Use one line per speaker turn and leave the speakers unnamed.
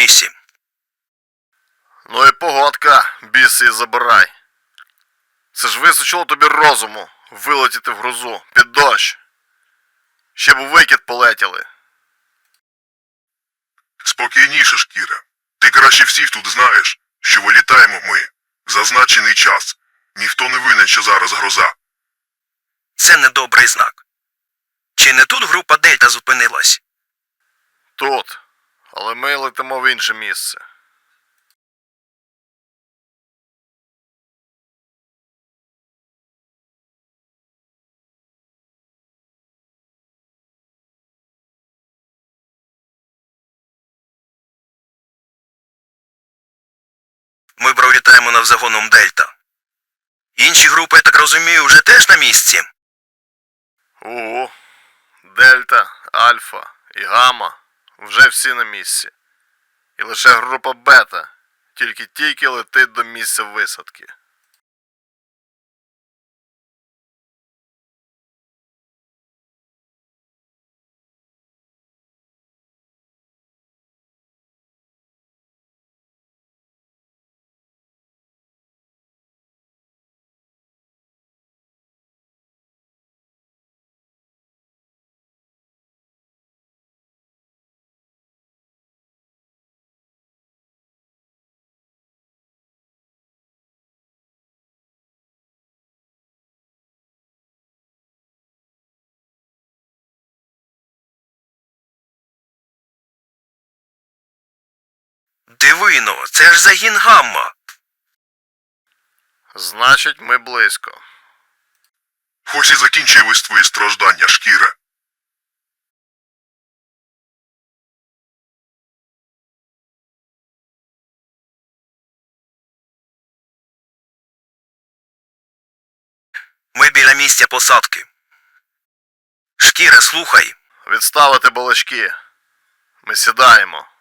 Лісі.
Ну і погодка, біси і забирай. Це ж височило тобі розуму вилетіти в грузу під дощ. Ще б у викид полетіли.
Спокійніше, шкіра. Ти краще всіх тут знаєш, що вилітаємо ми. в Зазначений час. Ніхто не винен, що зараз гроза.
Це недобрий знак. Чи не тут група Дельта зупинилась?
Тут. Але ми летимо в інше місце.
Ми пролітаємо навзагоном Дельта. Інші групи, я так розумію, вже теж на місці.
Угу. Дельта, Альфа і Гамма вже всі на місці. І лише група Бета тільки-тільки летить до місця висадки.
Дивино, це ж загін Гамма.
Значить, ми близько.
Хоч і закінчились твої страждання, шкіра.
Ми біля місця посадки. Шкіра, слухай.
Відставити балачки. Ми сідаємо.